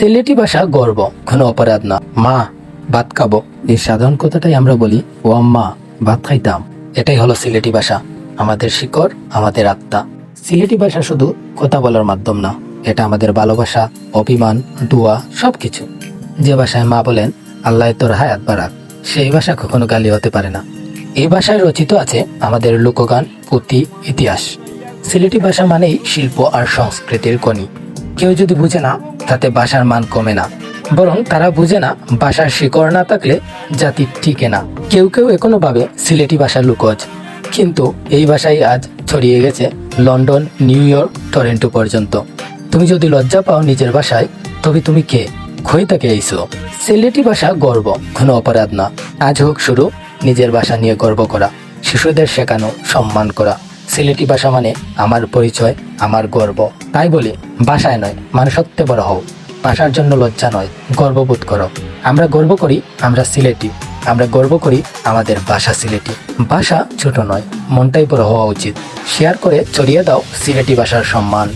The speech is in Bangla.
সিলেটি ভাষা গর্ব, কোনো অপরাধ না। মা, ভাত খাব। এই সাধারণ কথাটাই আমরা বলি, ও আম্মা, ভাত খাইতাম। এটাই হলো সিলেটি ভাষা। আমাদের শিকড়, আমাদের আত্মা। সিলেটি ভাষা শুধু কথা বলার মাধ্যম না, এটা আমাদের ভালোবাসা, অভিমান, দোয়া, সবকিছু। যে ভাষায় মা বলেন, আল্লাহ তোর হায়াত বাড়াক সেই ভাষা কখনো গালি হতে পারে না। এই ভাষায় রচিত আছে আমাদের লোকগান, পুঁথি, ইতিহাস। সিলেটি ভাষা মানেই শিল্প আর সংস্কৃতির কণি। কেউ যদি বুঝে না তাতে ভাষার মান কমে না। বরং তারা বুঝে না, বাসার শিকড় না থাকলে জাতি টিকে না। কেউ কেউ এখনও ভাবে সিলেটি ভাষা লুকোজ। কিন্তু এই ভাষাই আজ ছড়িয়ে গেছে লন্ডন, নিউ ইয়র্ক, টরেন্টো পর্যন্ত। তুমি যদি লজ্জা পাও নিজের ভাষায়, তবে তুমি কে? খই তাকে এইসো সিলেটি ভাষা গর্ব, কোনো অপরাধ না। আজ হোক শুরু, নিজের ভাষা নিয়ে গর্ব করা, শিশুদের শেখানো, সম্মান করা। সিলেটি ভাষা মানে আমার পরিচয়, আমার গর্ব। তাই বলি ভাষায় নয় মানুষত্বে বড় হও। ভাষার জন্য লজ্জা নয়, গর্ববোধ করো। আমরা গর্ব করি আমরা সিলেটি আমরা গর্ব করি আমাদের ভাষা সিলেটি ভাষা ছোট নয়, মনটাই বড় হওয়া উচিত। শেয়ার করে ছড়িয়ে দাও সিলেটি ভাষার সম্মান।